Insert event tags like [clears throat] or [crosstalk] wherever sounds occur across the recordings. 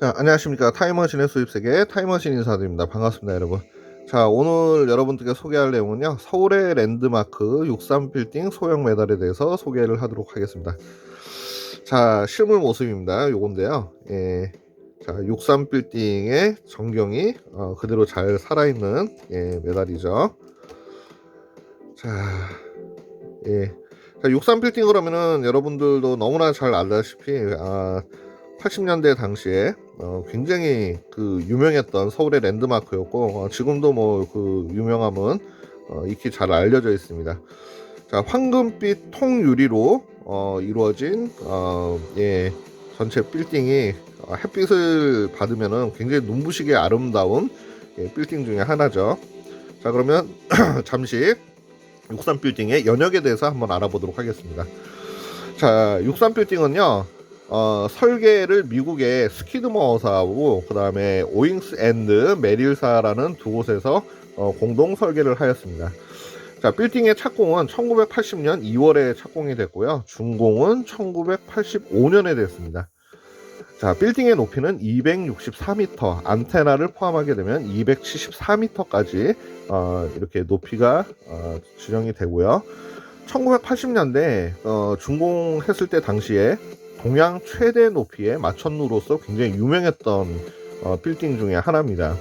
자, 안녕하십니까. 타이머신의 수입세계 타이머신 인사드립니다. 반갑습니다, 여러분. 자, 오늘 여러분들께 소개할 내용은요. 서울의 랜드마크 63빌딩 소형 메달에 대해서 소개를 하도록 하겠습니다. 자, 실물 모습입니다. 요건데요. 예. 자, 63빌딩의 전경이 어, 그대로 잘 살아있는 예, 메달이죠. 자, 예. 자, 63빌딩 그러면은 여러분들도 너무나 잘 알다시피 아, 80년대 당시에 어, 굉장히 그 유명했던 서울의 랜드마크였고 어, 지금도 뭐 그 유명함은 어, 익히 잘 알려져 있습니다. 자 황금빛 통유리로 어, 이루어진 어, 예, 전체 빌딩이 어, 햇빛을 받으면은 굉장히 눈부시게 아름다운 예, 빌딩 중에 하나죠. 자 그러면 [clears throat] 잠시 63 빌딩의 연역에 대해서 한번 알아보도록 하겠습니다. 자 63 빌딩은요. 어, 설계를 미국의 스키드머사하고 그 다음에 오잉스 앤드 메릴사라는 두 곳에서 어, 공동 설계를 하였습니다. 자, 빌딩의 착공은 1980년 2월에 착공이 됐고요. 준공은 1985년에 됐습니다. 자, 빌딩의 높이는 264m, 안테나를 포함하게 되면 274m까지 어, 이렇게 높이가 어, 지정이 되고요. 1980년대 어, 준공했을 때 당시에 동양 최대 높이의 마천루로서 굉장히 유명했던 어, 빌딩 중에 하나입니다.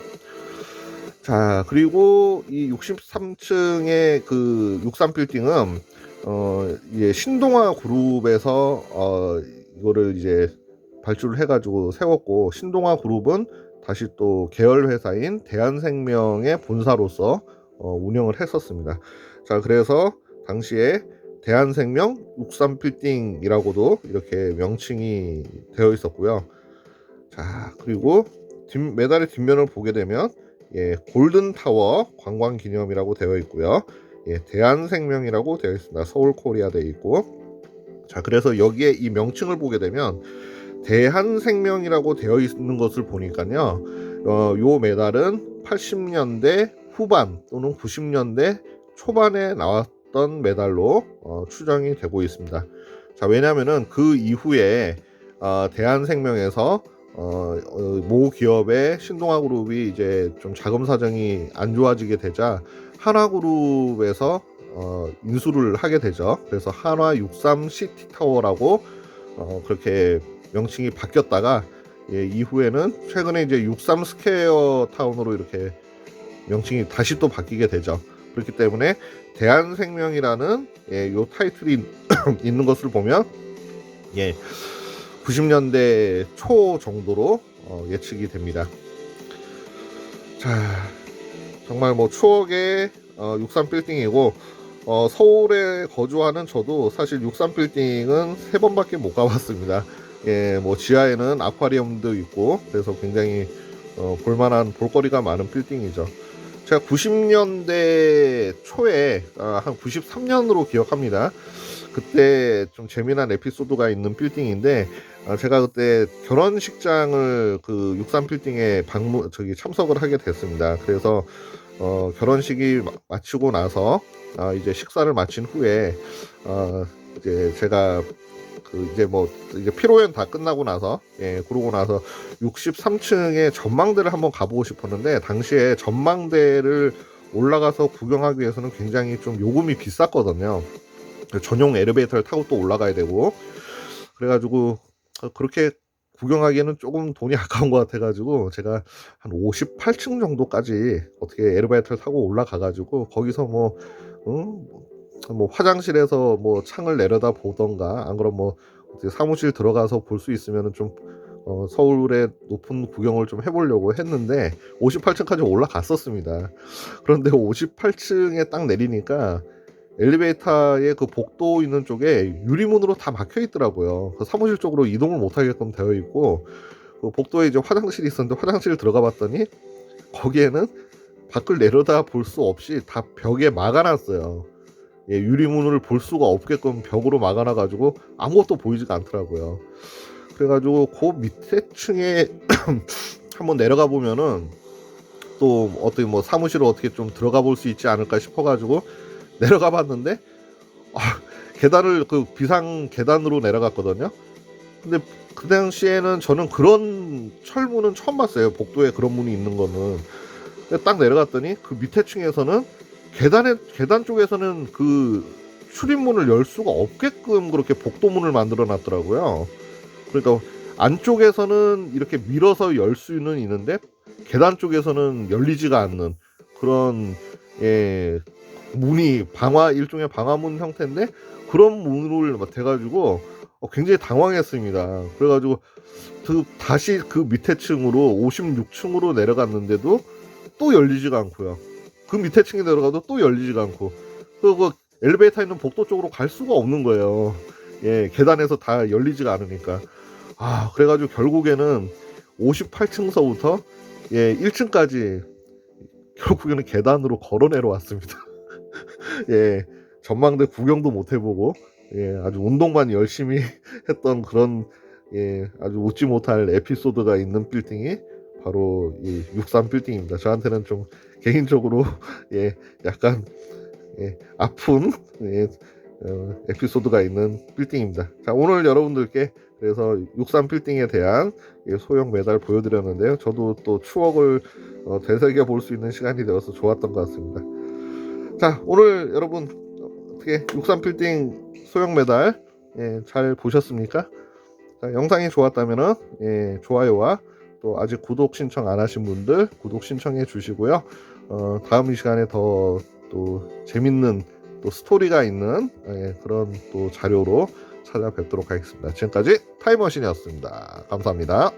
자 그리고 이 63층의 그 63 빌딩은 어, 이제 신동아 그룹에서 어, 이거를 이제 발주를 해가지고 세웠고 신동아 그룹은 다시 또 계열 회사인 대한생명의 본사로서 어, 운영을 했었습니다. 자 그래서 당시에 대한생명 63 빌딩이라고도 이렇게 명칭이 되어 있었고요. 자 그리고 뒷, 메달의 뒷면을 보게 되면 예, 골든 타워 관광 기념이라고 되어 있고요. 예, 대한생명이라고 되어 있습니다. 서울 코리아 되어 있고 자 그래서 여기에 이 명칭을 보게 되면 대한생명이라고 되어 있는 것을 보니까요. 어, 요 메달은 80년대 후반 또는 90년대 초반에 나왔 던 메달로 어, 추정이 되고 있습니다. 자, 왜냐하면은 그 이후에 어, 대한생명에서 어, 어, 모 기업의 신동아 그룹이 이제 좀 자금 사정이 안 좋아지게 되자 한화그룹에서 어, 인수를 하게 되죠. 그래서 한화 63 시티 타워라고 어, 그렇게 명칭이 바뀌었다가 예, 이후에는 최근에 이제 63 스퀘어 타운으로 이렇게 명칭이 다시 또 바뀌게 되죠. 그렇기 때문에 대한생명이라는 예, 요 타이틀이 [clears throat] 있는 것을 보면 예, 90년대 초 정도로 어, 예측이 됩니다. 자, 정말 뭐 추억의 어, 63 빌딩이고 어, 서울에 거주하는 저도 사실 63 빌딩은 세 번밖에 못 가봤습니다. 예, 뭐 지하에는 아쿠아리움도 있고 그래서 굉장히 어, 볼만한 볼거리가 많은 빌딩이죠. 제가 90년대 초에 아, 한 93년으로 기억합니다. 그때 좀 재미난 에피소드가 있는 빌딩인데 아, 제가 그때 결혼식장을 그 63 빌딩에 방문 저기 참석을 하게 됐습니다. 그래서 어, 결혼식이 마- 마치고 나서 아, 이제 식사를 마친 후에 어, 이제 제가 그 이제 뭐 이제 피로연 다 끝나고 나서 예 그러고 나서 63층의 전망대를 한번 가보고 싶었는데 당시에 전망대를 올라가서 구경하기 위해서는 굉장히 좀 요금이 비쌌거든요. 전용 엘리베이터를 타고 또 올라가야 되고 그래가지고 어, 그렇게 구경하기에는 조금 돈이 [laughs] 아까운 것 같아가지고 제가 한 58층 정도까지 어떻게 엘리베이터를 타고 올라가가지고 거기서 뭐, 응? 뭐 화장실에서 뭐 창을 내려다 보던가 안 그럼 뭐 사무실 들어가서 볼 수 있으면은 좀 어, 서울의 높은 구경을 좀 해보려고 했는데 58층까지 올라갔었습니다. 그런데 58층에 딱 내리니까 엘리베이터의 그 복도 있는 쪽에 유리문으로 다 막혀 있더라고요. 그 사무실 쪽으로 이동을 못 하게끔 되어 있고 그 복도에 이제 화장실이 있었는데 화장실 들어가 봤더니 거기에는 밖을 내려다 볼 수 없이 다 벽에 막아놨어요. 예, 유리문을 볼 수가 없게끔 벽으로 막아놔가지고 아무것도 보이지가 않더라고요. 그래가지고 그 밑에 층에 [clears throat] 한번 내려가 보면은 또 어떻게 뭐 사무실을 어떻게 좀 들어가 볼 수 있지 않을까 싶어가지고 [laughs] 내려가 봤는데 아, 계단을 그 비상 계단으로 내려갔거든요. 근데 그 당시에는 저는 그런 철문은 처음 봤어요. 복도에 그런 문이 있는 거는. 딱 내려갔더니 그 밑에 층에서는 계단에 계단 쪽에서는 그 출입문을 열 수가 없게끔 그렇게 복도문을 만들어 놨더라고요. 그러니까 안쪽에서는 이렇게 밀어서 열 수는 있는데 계단 쪽에서는 열리지가 않는 그런 예 문이 방화 일종의 방화문 형태인데 그런 문을 막 대가지고 어, 굉장히 당황했습니다. 그래가지고 그 다시 그 밑에 층으로 56층으로 내려갔는데도 또 열리지가 않고요. 그 밑에 층에 내려가도 또 열리지가 않고 그리고 엘리베이터 있는 복도 쪽으로 갈 수가 없는 거예요. 예, 계단에서 다 열리지가 않으니까. 아, 그래가지고 결국에는 58층서부터 예, 1층까지 결국에는 계단으로 걸어 내려왔습니다. [laughs] 예, 전망대 구경도 못 해보고 예, 아주 운동만 열심히 [laughs] 했던 그런 예, 아주 웃지 못할 에피소드가 있는 빌딩이 바로 이 63 빌딩입니다. 저한테는 좀 개인적으로 [laughs] 예, 약간 예, 아픈 예, 어, 에피소드가 있는 빌딩입니다. 자, 오늘 여러분들께 그래서 63 빌딩에 대한 예, 소형 메달 보여드렸는데요. 저도 또 추억을 어, 되새겨 볼 수 있는 시간이 되어서 좋았던 것 같습니다. 자, 오늘 여러분 어떻게 63 빌딩 소형 메달 예, 잘 보셨습니까? 자, 영상이 좋았다면은 예, 좋아요와 또 아직 구독 신청 안 하신 분들 구독 신청해 주시고요. 어, 다음 이 시간에 더 또 재밌는 또 스토리가 있는 예, 그런 또 자료로 찾아뵙도록 하겠습니다. 지금까지 타임머신이었습니다. 감사합니다.